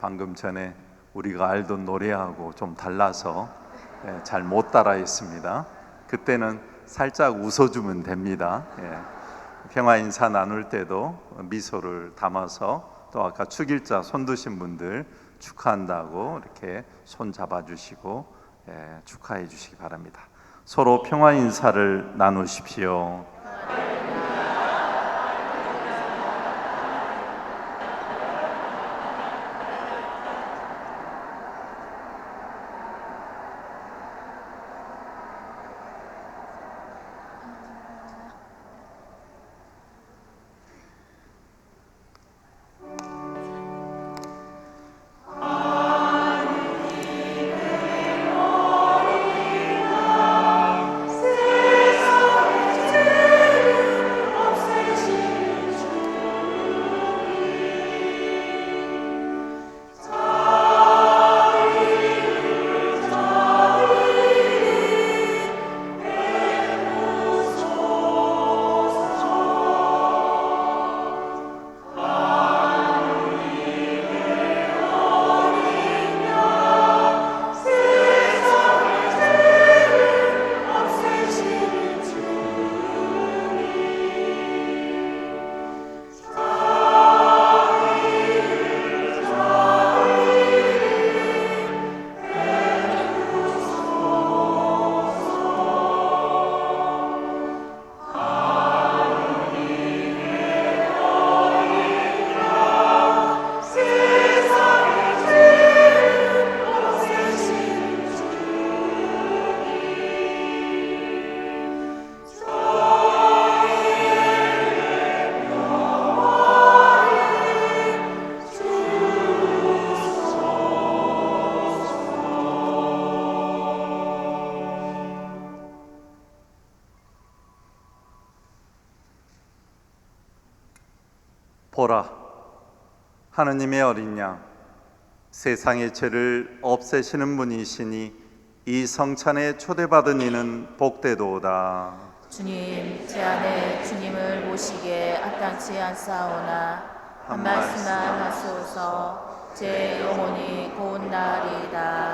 방금 전에 우리가 알던 노래하고 좀 달라서 네, 잘못 따라했습니다. 그때는 살짝 웃어주면 됩니다. 예. 평화 인사 나눌 때도 미소를 담아서 또 아까 축일자 손 드신 분들 축하한다고 이렇게 손 잡아주시고 예, 축하해 주시기 바랍니다. 서로 평화 인사를 나누십시오. 보라. 하느님의 어린 양 세상의 죄를 없애시는 분이시니 이 성찬에 초대받은 이는 복되도다. 주님, 제 안에 주님을 모시기에 합당치 않사오나 한 말씀만 하소서. 제 영혼이 고운 날이다.